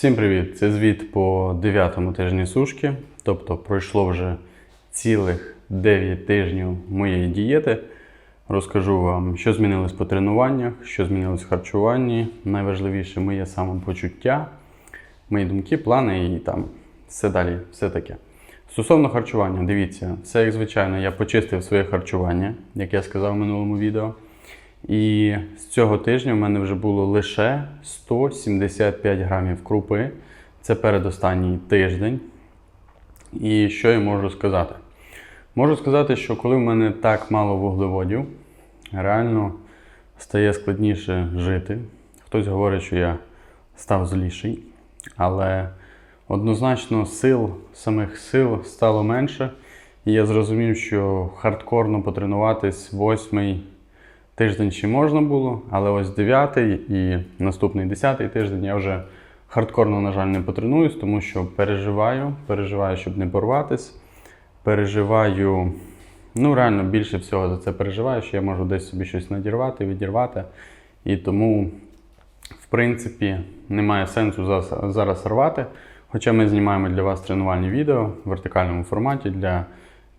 Всім привіт! Це звіт по 9 тижні сушки. Тобто пройшло вже цілих 9 тижнів моєї дієти. Розкажу вам, що змінилось по тренуваннях, що змінилось в харчуванні. Найважливіше моє самопочуття, мої думки, плани і там все далі, все таке. Стосовно харчування, дивіться, все як звичайно, я почистив своє харчування, як я сказав в минулому відео. І з цього тижня в мене вже було лише 175 грамів крупи. Це передостанній тиждень. І що я можу сказати? Можу сказати, що коли в мене так мало вуглеводів, реально стає складніше жити. Хтось говорить, що я став зліший, але однозначно сил, самих сил стало менше. І я зрозумів, що хардкорно потренуватись восьмий тиждень ще можна було, але ось дев'ятий і наступний десятий тиждень я вже хардкорно, на жаль, не потренуюсь, тому що переживаю, переживаю, щоб не порватись. Переживаю, ну реально більше всього за це переживаю, що я можу десь собі щось надірвати, відірвати. І тому, в принципі, немає сенсу зараз рвати. Хоча ми знімаємо для вас тренувальні відео в вертикальному форматі для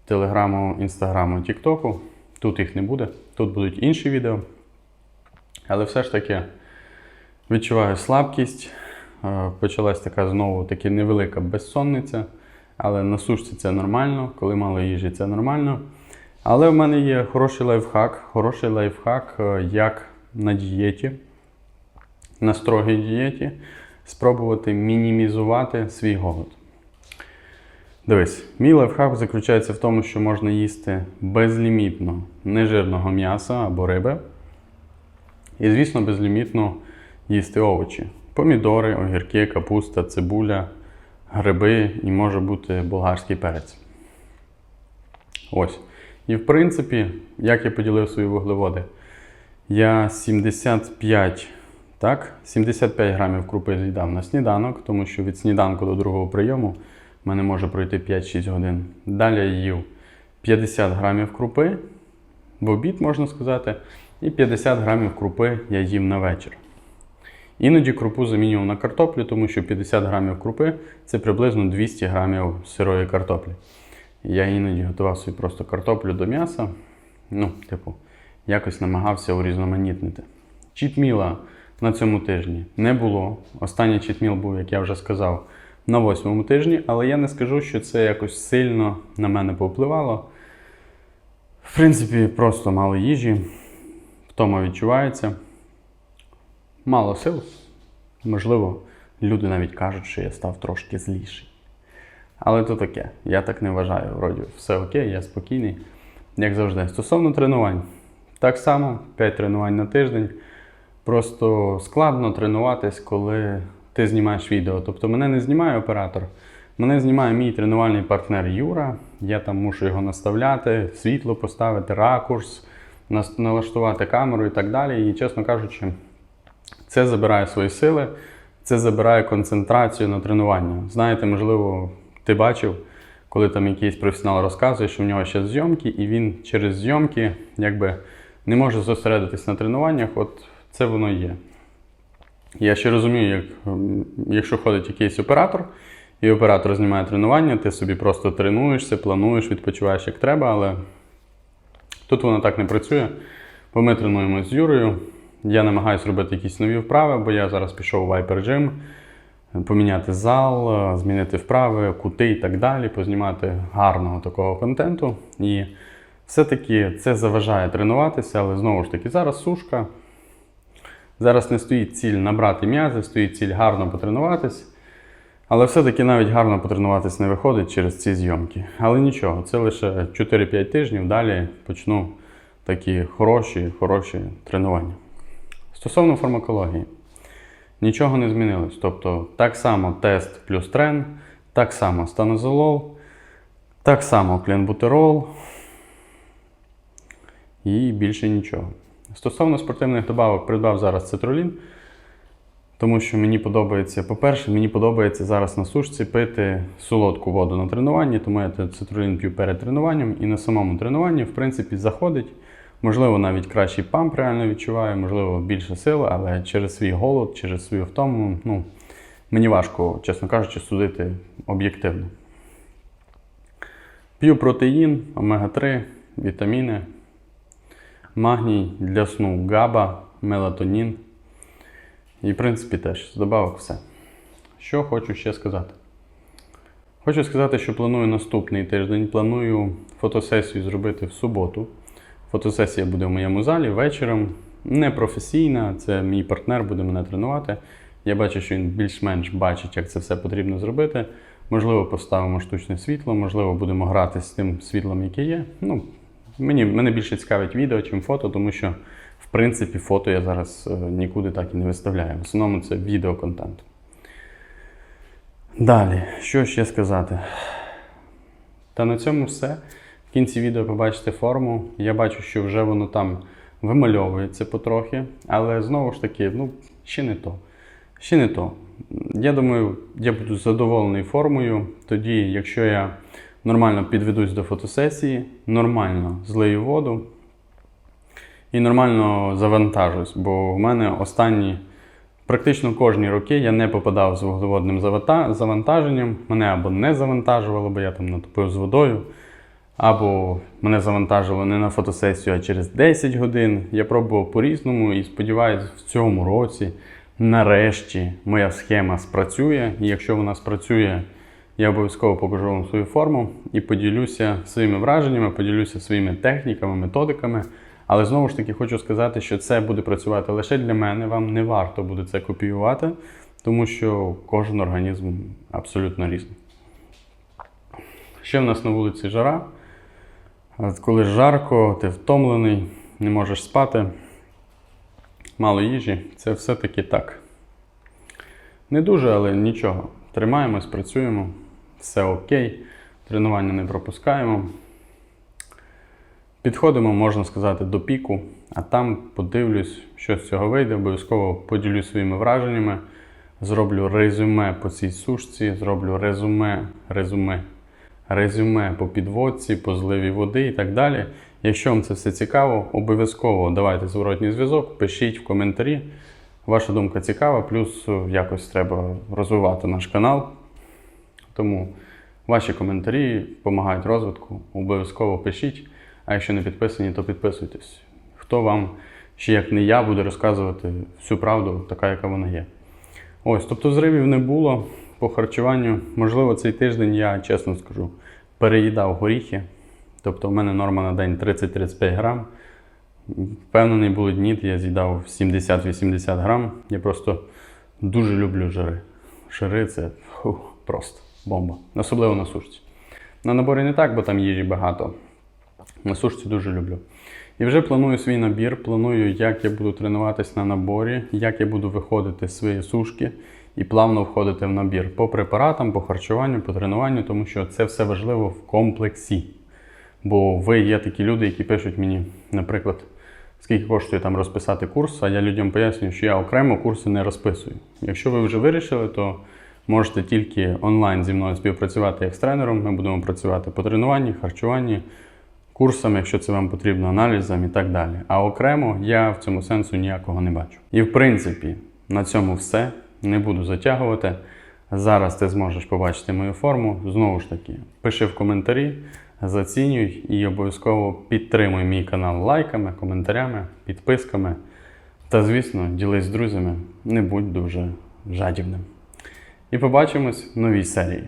телеграму, інстаграму, тіктоку. Тут їх не буде, тут будуть інші відео. Але все ж таки відчуваю слабкість. Е, Почалась така знову таки невелика безсонниця. Але на сушці це нормально, коли мало їжі, це нормально. Але в мене є хороший лайфхак, хороший лайфхак, е, як на дієті, на строгій дієті, спробувати мінімізувати свій голод. Дивись, мій лайфхак заключається в тому, що можна їсти безлімітно нежирного м'яса або риби. І, звісно, безлімітно їсти овочі. Помідори, огірки, капуста, цибуля, гриби і може бути болгарський перець. Ось. І в принципі, як я поділив свої вуглеводи, я 75, так, 75 грамів крупи з'їдав на сніданок, тому що від сніданку до другого прийому в мене може пройти 5-6 годин. Далі їв 50 грамів крупи, в обід можна сказати, і 50 грамів крупи я їв на вечір. Іноді крупу замінював на картоплю, тому що 50 грамів крупи це приблизно 200 грамів сирої картоплі. Я іноді готував собі просто картоплю до м'яса. Ну, типу, якось намагався урізноманітнити. Чітміла на цьому тижні не було. Останній чітміл був, як я вже сказав, на восьмому тижні, але я не скажу, що це якось сильно на мене повпливало. В принципі, просто мало їжі, втома відчувається. Мало сил. Можливо, люди навіть кажуть, що я став трошки зліший. Але то таке, я так не вважаю. Вроді все окей, я спокійний, як завжди. Стосовно тренувань, так само 5 тренувань на тиждень. Просто складно тренуватись, коли ти знімаєш відео. Тобто мене не знімає оператор, мене знімає мій тренувальний партнер Юра. Я там мушу його наставляти, світло поставити, ракурс, налаштувати камеру і так далі. І, чесно кажучи, це забирає свої сили, це забирає концентрацію на тренування. Знаєте, можливо, ти бачив, коли там якийсь професіонал розказує, що в нього ще зйомки, і він через зйомки якби не може зосередитись на тренуваннях. От це воно є. Я ще розумію, як, якщо ходить якийсь оператор, і оператор знімає тренування, ти собі просто тренуєшся, плануєш, відпочиваєш як треба, але тут воно так не працює. Бо ми тренуємося з Юрою. Я намагаюся робити якісь нові вправи, бо я зараз пішов в Viper Gym, поміняти зал, е, змінити вправи, кути і так далі, познімати гарного такого контенту. І все-таки це заважає тренуватися, але знову ж таки, зараз сушка. Зараз не стоїть ціль набрати м'язи, стоїть ціль гарно потренуватись. Але все-таки навіть гарно потренуватись не виходить через ці зйомки. Але нічого, це лише 4-5 тижнів. Далі почну такі хороші, хороші тренування. Стосовно фармакології, нічого не змінилось. Тобто, так само тест плюс трен, так само станозолол, так само кленбутерол і більше нічого. Стосовно спортивних добавок, придбав зараз цитрулін, тому що мені подобається, по-перше, мені подобається зараз на сушці пити солодку воду на тренуванні, тому я цитрулін п'ю перед тренуванням і на самому тренуванні, в принципі, заходить. Можливо, навіть кращий памп реально відчуваю, можливо, більше сили, але через свій голод, через свою втому, ну, мені важко, чесно кажучи, судити об'єктивно. П'ю протеїн, омега-3, вітаміни, магній для сну, габа, мелатонін. І, в принципі, теж з добавок все. Що хочу ще сказати? Хочу сказати, що планую наступний тиждень. Планую фотосесію зробити в суботу. Фотосесія буде в моєму залі вечором. Не професійна, це мій партнер буде мене тренувати. Я бачу, що він більш-менш бачить, як це все потрібно зробити. Можливо, поставимо штучне світло, можливо, будемо грати з тим світлом, яке є. Ну, мені, мене більше цікавить відео, чим фото, тому що, в принципі, фото я зараз е, нікуди так і не виставляю. В основному це відеоконтент. Далі, що ще сказати? Та на цьому все. В кінці відео побачите форму. Я бачу, що вже воно там вимальовується потрохи, але знову ж таки, ну, ще не то. Ще не то. Я думаю, я буду задоволений формою. Тоді, якщо я нормально підведусь до фотосесії, нормально злию воду і нормально завантажусь, бо в мене останні. Практично кожні роки я не попадав з вуглеводним завантаженням. Мене або не завантажувало, бо я там натопив з водою, або мене завантажило не на фотосесію, а через 10 годин. Я пробував по-різному і сподіваюся, в цьому році, нарешті, моя схема спрацює. І якщо вона спрацює, я обов'язково покажу вам свою форму і поділюся своїми враженнями, поділюся своїми техніками, методиками. Але знову ж таки хочу сказати, що це буде працювати лише для мене. Вам не варто буде це копіювати, тому що кожен організм абсолютно різний. Ще в нас на вулиці жара. Коли жарко, ти втомлений, не можеш спати, мало їжі, це все-таки так. Не дуже, але нічого. Тримаємось, працюємо, все окей, тренування не пропускаємо. Підходимо, можна сказати, до піку, а там подивлюсь, що з цього вийде. Обов'язково поділюсь своїми враженнями. Зроблю резюме по цій сушці, зроблю резюме, резюме, резюме по підводці, по зливі води і так далі. Якщо вам це все цікаво, обов'язково давайте зворотній зв'язок, пишіть в коментарі. Ваша думка цікава, плюс е, якось треба розвивати наш канал. Тому ваші коментарі допомагають розвитку. Обов'язково пишіть. А якщо не підписані, то підписуйтесь. Хто вам, ще як не я, буде розказувати всю правду, така, яка вона є. Ось, тобто зривів не було по харчуванню. Можливо, цей тиждень я, чесно скажу, переїдав горіхи. Тобто, в мене норма на день 30-35 грам. Впевнений, були дні, я з'їдав 70-80 грам. Я просто дуже люблю жири. Жири це фу, просто бомба. Особливо на сушці. На наборі не так, бо там їжі багато. На сушці дуже люблю. І вже планую свій набір, планую, як я буду тренуватись на наборі, як я буду виходити з своєї сушки і плавно входити в набір по препаратам, по харчуванню, по тренуванню, тому що це все важливо в комплексі. Бо ви є такі люди, які пишуть мені, наприклад, скільки коштує там розписати курс, а я людям пояснюю, що я окремо курси не розписую. Якщо ви вже вирішили, то можете тільки онлайн зі мною співпрацювати як з тренером. Ми будемо працювати по тренуванні, харчуванні, курсам, якщо це вам потрібно, аналізам і так далі. А окремо я в цьому сенсу ніякого не бачу. І в принципі, на цьому все. Не буду затягувати. Зараз ти зможеш побачити мою форму. Знову ж таки, пиши в коментарі, зацінюй і обов'язково підтримуй мій канал лайками, коментарями, підписками. Та, звісно, ділись з друзями, не будь дуже жадібним. І побачимось в новій серії.